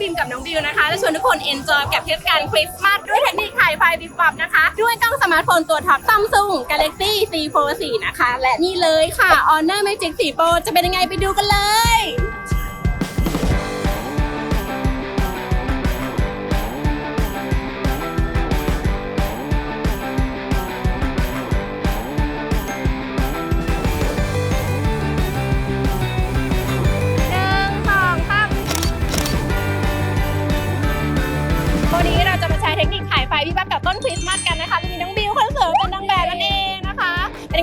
บิมกับน้องบิวนะคะจะชวนทุกคนเอนจอยกับเทศกาลคริสต์มาสด้วยเทคนิคถ่ายไฟบิบบับนะคะ ด้วยกล้องสมาร์ทโฟนตัวท็อปซัมซุง Galaxy C4 4นะคะ และนี่เลยค่ะ Honor Magic 4 Pro จะเป็นยังไงไปดูกันเลย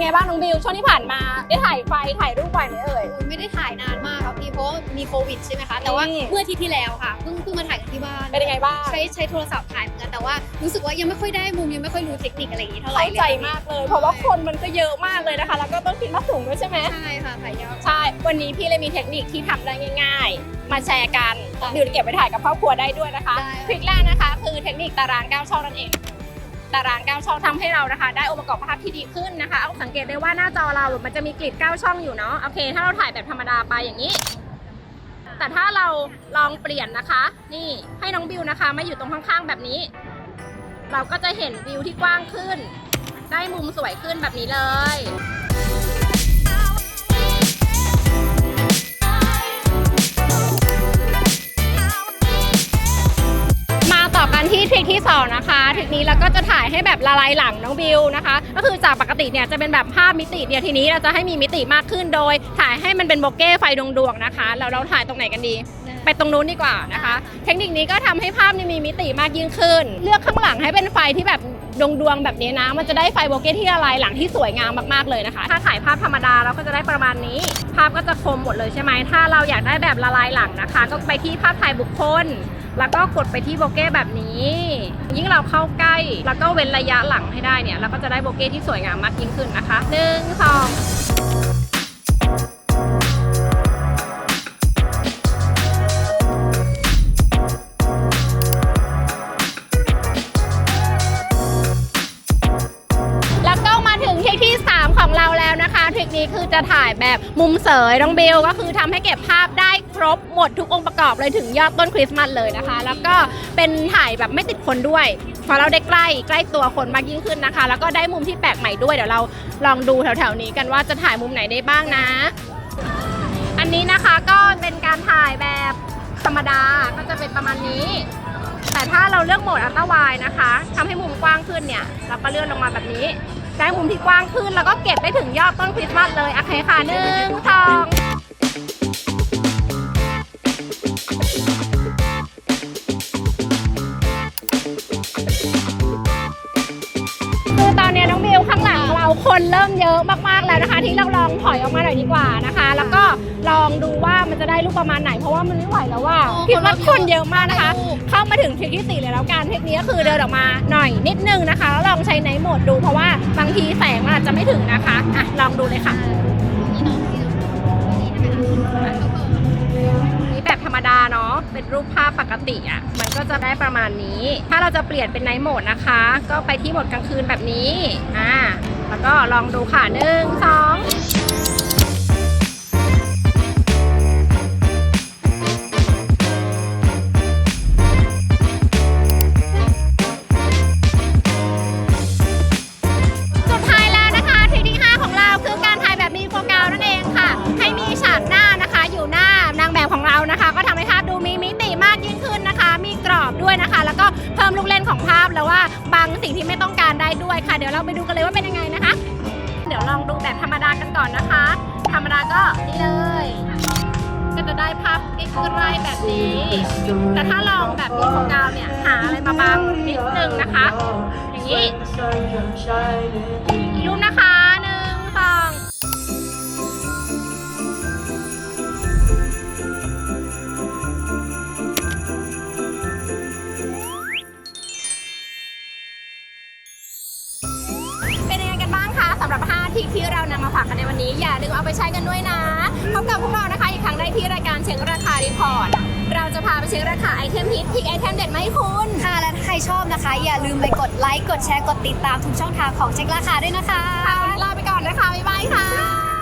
ไงบ้างน้องบิวช่วงที่ผ่านมาได้ถ่ายไฟถ่ายรูปบ่อยไหมเอ่ย ไม่ได้ถ่ายนานมากครับพี่เพราะมีโควิดใช่ไหมคะแต่ว่านี่เมื่ออาทิตย์ที่แล้วค่ะเพิ่งเพิ่งมาถ่ายกันที่บ้านเป็นยังไงบ้าง ใช้ใช้โทรศัพท์ถ่ายเหมือนกันแต่ว่ารู้สึกว่ายังไม่ค่อยได้มุมยังไม่ค่อยรู้เทคนิคอะไรอย่างนี้เท่าไหร่เข้าเลยใจมากเลย เพราะว่าคนมันก็เยอะมากเลยนะคะ แล้วก็ต้นคริสต์มาสสูงด้วยใช่ไหมใช่ค่ะถ่ายยากใช่ วันนี้พี่เลยมีเทคนิคที่ทำได้ง่ายๆ มาแชร์กันเดี๋ยวเก็บไปถ่ายกับครอบครัวได้ด้วยนะคะได้ทริคแรกนะคะ คือเทคนิคตาราง9ช่องนั่นเอง ตาราง 9 ช่องทำให้เรานะคะ ได้องค์ประกอบภาพที่ดีขึ้นนะคะเอาสังเกตได้ว่าหน้าจอเรามันจะมีกริด 9 ช่องอยู่เนาะโอเค ถ้าเราถ่ายแบบธรรมดาไปอย่างนี้ แต่ถ้าเราลองเปลี่ยนนะคะ นี่ให้น้องบิวนะคะมาอยู่ตรงข้างๆแบบนี้ เราก็จะเห็นวิวที่กว้างขึ้น ได้มุมสวยขึ้นแบบนี้เลย นะคะ ทริคนี้เราก็จะถ่ายให้แบบละลายหลังน้องบิวนะคะ ก็คือจากปกติเนี่ยจะเป็นแบบภาพมิติเดียวทีนี้เราจะให้มีมิติมากขึ้นโดย ถ่ายให้มันเป็นโบเก้ไฟดวงๆนะคะแล้วเราถ่ายตรงไหนกันดี ไปตรงนู้นดีกว่านะคะ เทคนิคนี้ก็ทำให้ภาพนี่มีมิติมากยิ่งขึ้น เลือกข้างหลังให้เป็นไฟที่แบบดวงดวงๆแบบนี้นะ มันจะได้ไฟโบเก้ที่ละลายหลังที่สวยงามมากๆเลยนะคะ ถ้าถ่ายภาพธรรมดาเราก็จะได้ประมาณนี้ ภาพก็จะคมหมดเลยใช่ไหมถ้าเราอยากได้แบบละลายหลังนะคะ ก็ไปที่ภาพถ่ายบุคคล แล้วก็กดไปที่โบเก้แบบนี้ ยิ่งเราเข้าใกล้ แล้วก็เว้นระยะหลังให้ได้เนี่ยเราก็จะได้โบเก้ที่สวยงามมากยิ่งขึ้นนะคะหนึ่งสองิคนี้คือจะถ่ายแบบมุมเสยน้องเบลก็คือทำให้เก็บภาพได้ครบหมดทุกองค์ประกอบเลยถึงยอดต้นคริสต์มาสเลยนะคะ แล้วก็เป็นถ่ายแบบไม่ติดคนด้วยพอเราได้ใกล้ใกล้ตัวคนมากยิ่งขึ้นนะคะ แล้วก็ได้มุมที่แปลกใหม่ด้วยเดี๋ยวเราลองดูแถวๆนี้กันว่าจะถ่ายมุมไหนได้บ้างนะ อันนี้นะคะก็เป็นการถ่ายแบบธรรมดาก็จะเป็นประมาณนี้ แต่ถ้าเราเลือกโหมดอัลตร้าไวนะคะทำให้มุมกว้างขึ้นเนี่ยเราก็เลื่อนลงมาแบบนี้ ได้มุมที่กว้างขึ้นแล้วก็เก็บได้ถึงยอดต้นคริสต์มาสเลยโอเคค่ะหนึ่งสอง คนเริ่มเยอะมากๆแล้วนะคะ ที่เราลองถอยออกมาหน่อยดีกว่านะคะ แล้วก็ลองดูว่ามันจะได้รูปประมาณไหนเพราะว่ามันไม่ไหวแล้วว่าคิดว่าคนเยอะมากนะคะเข้ามาถึงทริคที่สี่เลยแล้วการเทคนิคก็คือเดินออกมาหน่อยนิดนึงนะคะแล้วลองใช้ไนท์โหมดดูเพราะว่าบางทีแสงมันอาจจะไม่ถึงนะคะอะลองดูเลยค่ะ นี่แบบธรรมดาเนาะ เป็นรูปภาพปกติอะ มันก็จะได้ประมาณนี้ ถ้าเราจะเปลี่ยนเป็นไนท์โหมดนะคะ ก็ไปที่โหมดกลางคืนแบบนี้ อ่า แล้วก็ลองดูค่ะหนึ่งสอง บังสิ่งที่ไม่ต้องการได้ด้วยค่ะ เดี๋ยวเราไปดูกันเลยว่าเป็นยังไงนะคะ เดี๋ยวลองดูแบบธรรมดากันก่อนนะคะ ธรรมดาก็นี่เลย ก็จะได้ภาพใกล้ๆแบบนี้ แต่ถ้าลองแบบมีโฟกัสเนี่ยหาอะไรมาบังนิดนึงนะคะ อย่างนี้อีกรูปนะคะ สำหรับ5ทริคที่เรานำมาฝากกันในวันนี้ อย่าลืมเอาไปใช้กันด้วยนะพบกับพวกเรานะคะอีกครั้งได้ที่รายการเช็คราคารีพอร์ตเราจะพาไปเช็คราคาไอเทมฮิตพิกไอเทมเด็ดไหมาให้คุณค่ะและถ้าใครชอบนะคะ อย่าลืมไปกดไลค์กดแชร์กดติดตามทุกช่องทางของเช็คราคาด้วยนะคะค่ะวันนี้ลาไปก่อนนะคะบ๊ายบายค่ะ